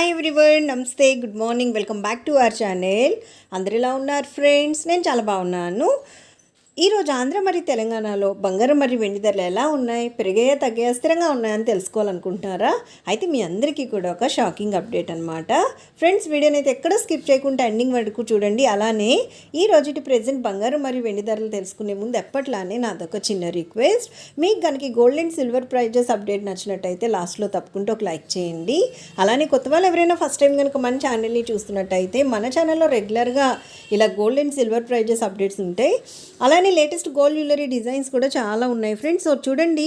Hi everyone నమస్తే good morning welcome back to our channel అందరు ఎలా ఉన్నారు ఫ్రెండ్స్ నేను చాలా బాగున్నాను. ఈరోజు ఆంధ్ర మరియు తెలంగాణలో బంగారం మరియు వెండి ధరలు ఎలా ఉన్నాయి? పెరిగాయా తగ్గాయా స్థిరంగా ఉన్నాయని తెలుసుకోవాలనుకుంటున్నారా? అయితే మీ అందరికీ కూడా ఒక షాకింగ్ అప్డేట్ అనమాట ఫ్రెండ్స్ వీడియోని అయితే ఎక్కడ స్కిప్ చేయకుండా ఎండింగ్ వరకు చూడండి. అలానే ఈ రోజుటి ప్రజెంట్ బంగారం మరియు వెండి ధరలు తెలుసుకునే ముందు ఎప్పట్లానే నాదొక చిన్న రిక్వెస్ట్. మీకు కనుక gold and silver prizes update నచ్చినట్టయితే లాస్ట్లో తప్పకుండా ఒక లైక్ చేయండి. అలానే కొత్త వాళ్ళు ఎవరైనా ఫస్ట్ టైం కనుక మన ఛానల్ని చూస్తున్నట్టయితే మన ఛానల్లో రెగ్యులర్గా ఇలా gold and silver prizes updates ఉంటాయి. అలానే లేటెస్ట్ గోల్డ్ జ్యువెలరీ డిజైన్స్ కూడా చాలా ఉన్నాయి ఫ్రెండ్స్. సో చూడండి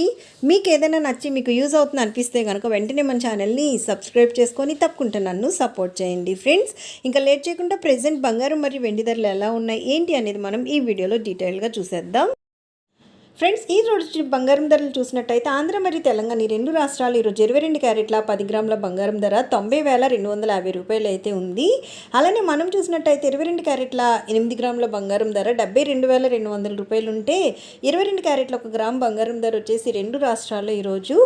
మీకు ఏదైనా నచ్చి మీకు యూజ్ అవుతుంది అనిపిస్తే కనుక వెంటనే మన ఛానల్ని సబ్స్క్రైబ్ చేసుకొని తప్పకుండా నన్ను సపోర్ట్ చేయండి ఫ్రెండ్స్. ఇంకా లేట్ చేయకుండా ప్రజెంట్ బంగారం మరియు వెండి ధరలు ఎలా ఉన్నాయి ఏంటి అనేది మనం ఈ వీడియోలో డీటెయిల్గా చూసేద్దాం. ఫ్రెండ్స్ ఈ రోజు బంగారం ధరలు చూసినట్టయితే ఆంధ్ర మరియు తెలంగాణ ఈ రెండు రాష్ట్రాలు ఈరోజు ఇరవై రెండు క్యారెట్ల పది గ్రాముల బంగారం ధర తొంభై వేల రెండు వందల యాభై రూపాయలు అయితే ఉంది. అలానే మనం చూసినట్టయితే ఇరవై రెండు క్యారెట్ల ఎనిమిది గ్రాముల బంగారం ధర డెబ్బై రెండు వేల రెండు వందల రూపాయలు ఉంటే ఇరవై రెండు క్యారెట్ల ఒక గ్రామ్ బంగారం ధర వచ్చేసి రెండు రాష్ట్రాల్లో ఈరోజు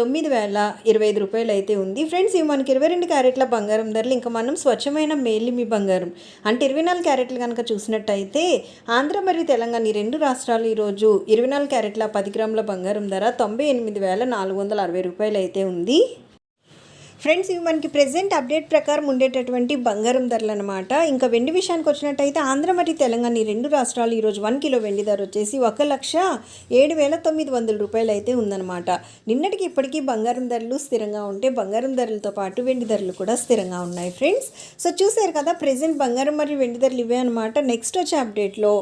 తొమ్మిది వేల ఇరవై ఐదు రూపాయలు అయితే ఉంది. ఫ్రెండ్స్ ఇవి మనకి ఇరవై రెండు క్యారెట్ల బంగారం ధరలు. ఇంకా మనం స్వచ్ఛమైన మేలిమి బంగారం. అంటే ఇరవై నాలుగు క్యారెట్లు కనుక చూసినట్టయితే ఆంధ్ర మరియు తెలంగాణ ఈ రెండు రాష్ట్రాలు ఈరోజు ఇరవై నాలుగు క్యారెట్ల పది గ్రాముల బంగారం ధర తొంభై ఎనిమిది వేల నాలుగు వందల అరవై రూపాయలు అయితే ఉంది. ఫ్రెండ్స్ ఇవి మనకి ప్రెసెంట్ అప్డేట్ ప్రకారం ఉండేటటువంటి బంగారం ధరలు అనమాట ఇంకా వెండి విషయానికి వచ్చినట్టయితే ఆంధ్ర మరియు తెలంగాణ ఈ రెండు రాష్ట్రాలు ఈరోజు వన్ కిలో వెండి ధర వచ్చేసి ఒక లక్ష ఏడు వేల తొమ్మిది వందల రూపాయలు అయితే ఉందన్నమాట. నిన్నటికి ఇప్పటికీ బంగారం ధరలు స్థిరంగా ఉంటే బంగారం ధరలతో పాటు వెండి ధరలు కూడా స్థిరంగా ఉన్నాయి ఫ్రెండ్స్. సో చూసారు కదా ప్రెసెంట్ బంగారం మరియు వెండి ధరలు ఇవే అనమాట నెక్స్ట్ వచ్చే అప్డేట్లో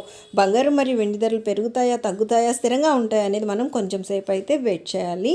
బంగారం మరియు వెండి ధరలు పెరుగుతాయా తగ్గుతాయా స్థిరంగా ఉంటాయా అనేది మనం కొంచెం సేపు అయితే వెయిట్ చేయాలి.